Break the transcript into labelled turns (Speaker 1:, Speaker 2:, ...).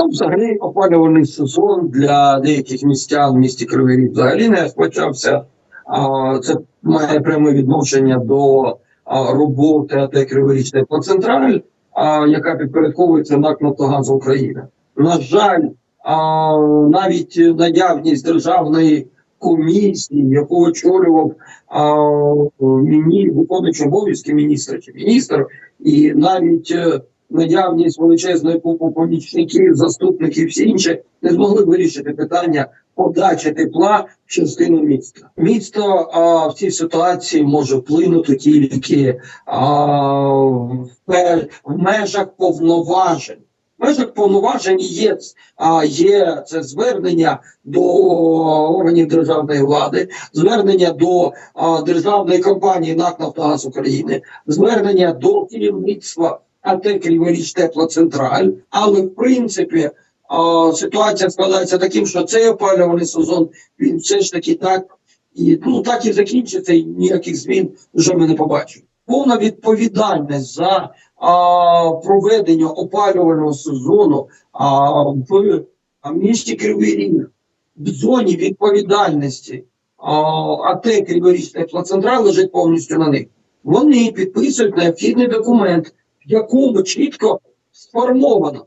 Speaker 1: Ну, взагалі опалювальний сезон для деяких містян в місті Кривий Ріг взагалі не розпочався. Це має пряме відношення до роботи АТ Криворічний Централь, а, яка підпорядковується НАК «Нафтогаз України. На жаль, навіть наявність державної комісії, яку очолював міні, виконуючий обов'язки міністра чи міністр, і навіть е, наявність величезної купи помічників, заступників, всі інші не змогли вирішити питання подачі тепла в частину міста. Місто а, в цій ситуації може вплинути тільки а, в, в межах повноважень. В межах повноважень є, а, є це звернення до органів державної влади, звернення до а, державної компанії НАК «Нафтогаз України, звернення до керівництва АТ Криворіж Теплоцентраль. Але в принципі а, ситуація складається таким, що цей опалювальний сезон він все ж таки так і ну так і закінчиться, і ніяких змін вже ми не побачимо. Повна відповідальність за а, проведення опалювального сезону а, в а, місті Кривий Ріг в зоні відповідальності а, АТ Криворіж Теплоцентраль лежить повністю на них. Вони підписують необхідний документ, якому чітко сформовано,